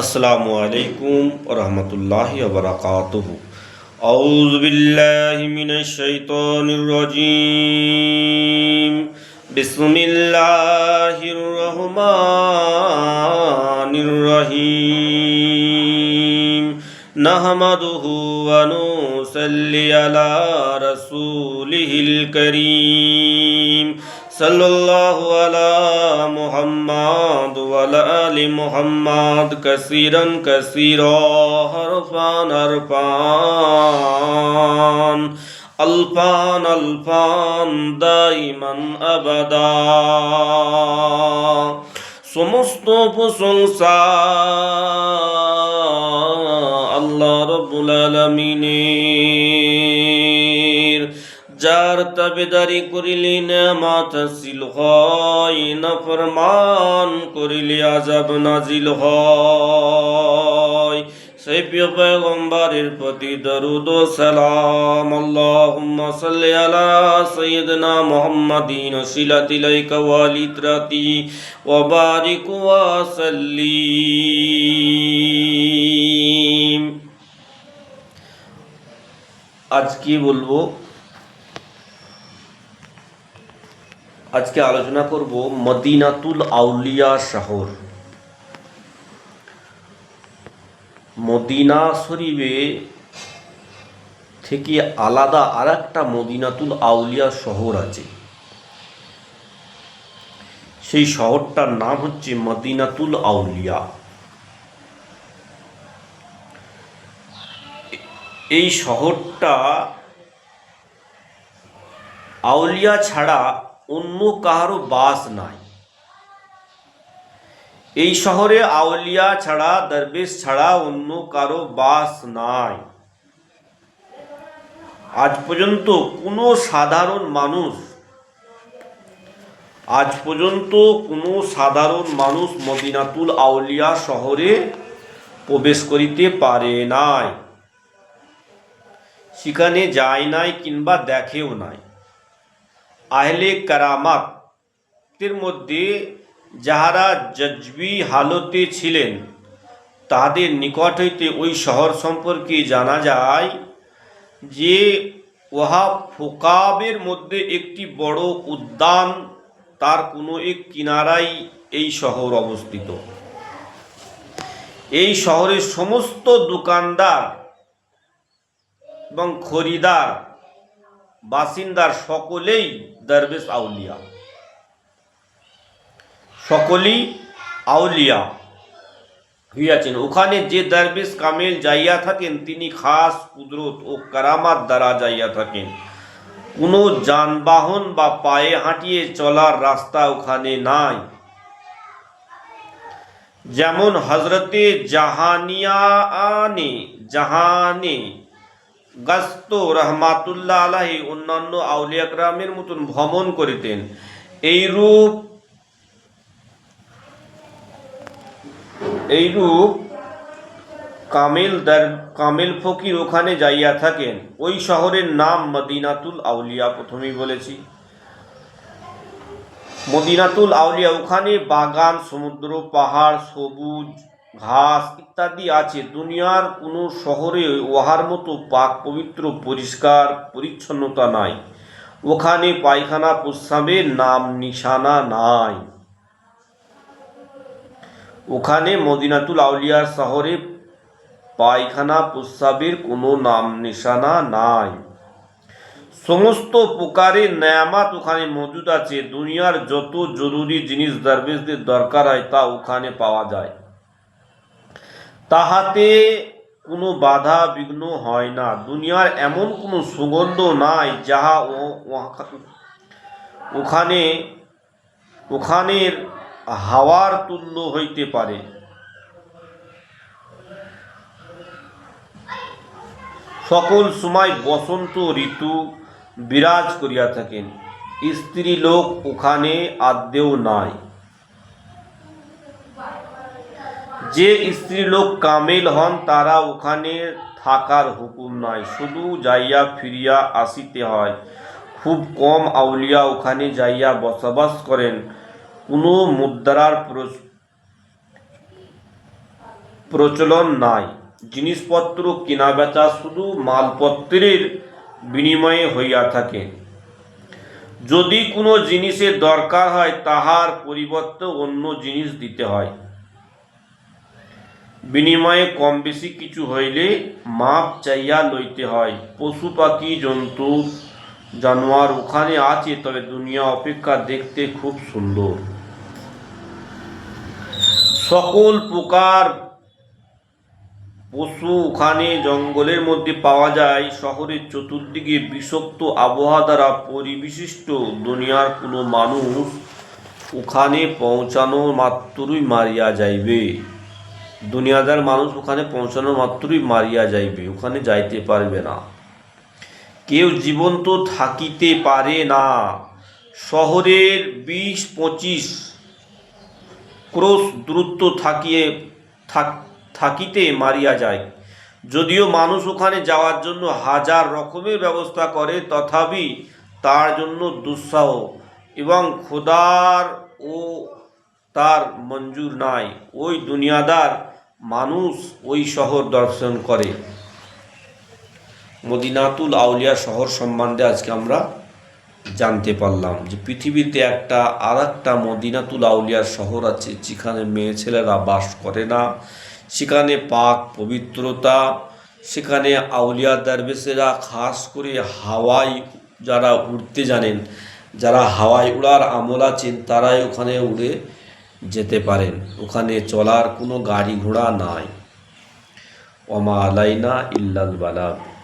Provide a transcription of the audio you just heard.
আসসালামু আলাইকুম রহমতুল্লাহ বরকাতুহু أعوذ بالله من الشيطان الرجيم بسم الله الرحمن الرحيم نحمده ونصلي على رسوله الكريم صلى الله على محمد وعلى آل محمد كثيرا كثيرا حرفا حرفان ألفان ألفان دائما أبدا সমস্ত প্রশংসা আল্লাহ রব্বুল আলমিনের যার তাবেদারি করিলে নামাত হাসিল হয়, না ফরমান করিলে আজাব নাজিল হয়। সেই প্রিয় পয়গম্বরের প্রতি দরুদ ও সালাম, আল্লাহুম্মা সাল্লি আলা সাইয়্যিদিনা মুহাম্মাদিন, ওসিলাতি ইলাইকা ওয়ালিত্রাতি ওয়া বারিক ওয়া সাল্লিম। আজ কি বলব? আজকে আলোচনা করব মদিনাতুল আউলিয়া শহর। মদিনা শরীফে থেকে আলাদা আর একটা মদিনাতুল আউলিয়া শহর আছে। সেই শহরটার নাম হচ্ছে মদিনাতুল আউলিয়া। এই শহরটা আউলিয়া ছাড়া অন্য কাহারও বাস নাই। এই শহরে আউলিয়া ছাড়া, দরবেশ ছাড়া অন্য কারও বাস নাই। আজ পর্যন্ত কোনো সাধারণ মানুষ, আজ পর্যন্ত কোনো সাধারণ মানুষ মদিনাতুল আউলিয়া শহরে প্রবেশ করিতে পারে নাই। সেখানে যায় নাই কিংবা দেখেও নাই। আহলে কারামাতের মধ্যে যাহারা জজবি হালতে ছিলেন তাদের নিকট হইতে ওই শহর সম্পর্কে জানা যায় যে উহা ফোকাবের মধ্যে একটি বড় উদ্যান, তার কোনো এক কিনারাই এই শহর অবস্থিত। এই শহরের সমস্ত দোকানদার এবং খরিদার বাসিন্দার সকলেই দরবেশ আউলিয়া। সকলেই আউলিয়া হইয়াছেন। ওখানে যে দরবেশ কামেল যাইয়া থাকেন, তিনি খাস কুদরত ও কারামাত দ্বারা যাইয়া থাকেন। কোনো যানবাহন বা পায়ে হাঁটিয়ে চলার রাস্তা ওখানে নাই। যেমন হজরতে জাহানিয়া আনে, জাহানে গাস্ত রহমাতুল্লাহ আলাহি অন্যান্য আউলিয়া গ্রামের মতন ভ্রমণ করিতেন। এইরূপ এইরূপ কামেল দার, কামেল ফকির ওখানে যাইয়া থাকেন। ওই শহরের নাম মদিনাতুল আউলিয়া প্রথমেই বলেছি। মদিনাতুল আউলিয়া ওখানে বাগান, সমুদ্র, পাহাড়, সবুজ ঘাস ইত্যাদি আছে। দুনিয়ার কোনো শহরে ওহার মতো পাক পবিত্র, পরিষ্কার, পরিচ্ছন্নতা নাই। ওখানে পায়খানা, প্রস্রাবের নাম নিশানা নাই। ওখানে মদিনাতুল আউলিয়া শহরে পায়খানা, প্রস্রাবের কোনো নাম নিশানা নাই। সমস্ত প্রকারের নেয়ামাত ওখানে মজুদ আছে। দুনিয়ার যত জরুরি জিনিস, দরবেশদের দরকার হয় তা ওখানে পাওয়া যায়। তাহাতে কোনো বাধা বিঘ্ন হয় না। দুনিয়ার এমন কোনো সুগন্ধ নাই যাহা ওখানে, ওখানের হাওয়ার তুল্য হইতে পারে। সকল সময় বসন্ত ঋতু বিরাজ করিয়া থাকেন। স্ত্রী লোক ওখানে আদ্যেও নাই। যে স্ত্রী লোক কামেল হন, তারা ওখানে থাকার হুকুম নাই। শুধু যাইয়া ফিরিয়া আসিতে হয়। খুব কম আউলিয়া ওখানে যাইয়া বসবাস করেন। কোনো মুদ্রার প্রচলন নাই। জিনিসপত্র কেনা বেচা শুধু মালপত্রের বিনিময়ে হইয়া থাকে। যদি কোনো জিনিসের দরকার হয়, তাহার পরিবর্তে অন্য জিনিস দিতে হয়। বিনিময়ে কম বেশি কিছু হইলে মাপ চাইয়া লইতে হয়। পশু, পাখি, জন্তু, জানোয়ার ওখানে আছে, তবে দুনিয়া অপেক্ষা দেখতে খুব সুন্দর। সকল প্রকার পশু ওখানে জঙ্গলের মধ্যে পাওয়া যায়। শহরের চতুর্দিকে বিষাক্ত আবহাওয়া দ্বারা পরিবিশিষ্ট দুনিয়ার কোনো মানুষ ওখানে পৌঁছানো মাত্রই মারিয়া যাইবে। দুনিয়াদার মানুষ ওখানে পৌঁছানো মাত্রই মারিয়া যাইবে, ওখানে যাইতে পারবে না। কেউ জীবন্ত থাকিতে পারে না। শহরের বিশ পঁচিশ ক্রোশ দূরত্ব থাকিয়ে থাক- থাকিতে মারিয়া যায়। যদিও মানুষ ওখানে যাওয়ার জন্য হাজার রকমের ব্যবস্থা করে, তথাপি তার জন্য দুঃসাহ এবং খোদার ও তার মঞ্জুর নাই। ওই দুনিয়াদার মানুষ ওই শহর দর্শন করে। মদিনাতুল আউলিয়া শহর সম্বন্ধে আজকে আমরা জানতে পারলাম যে পৃথিবীতে একটা আর একটা মদিনাতুল আউলিয়ার শহর আছে, যেখানে মেয়ে ছেলেরা বাস করে না। সেখানে পাক পবিত্রতা, সেখানে আউলিয়া দারবেশেরা খাস করে হাওয়াই যারা উড়তে জানেন, যারা হাওয়াই উড়ার আমল আছেন, তারাই ওখানে উড়ে যেতে পারেন। ওখানে চলার কোনো গাড়ি ঘোড়া নাই। ওমা আলাইনা ইল্লাল বালাগ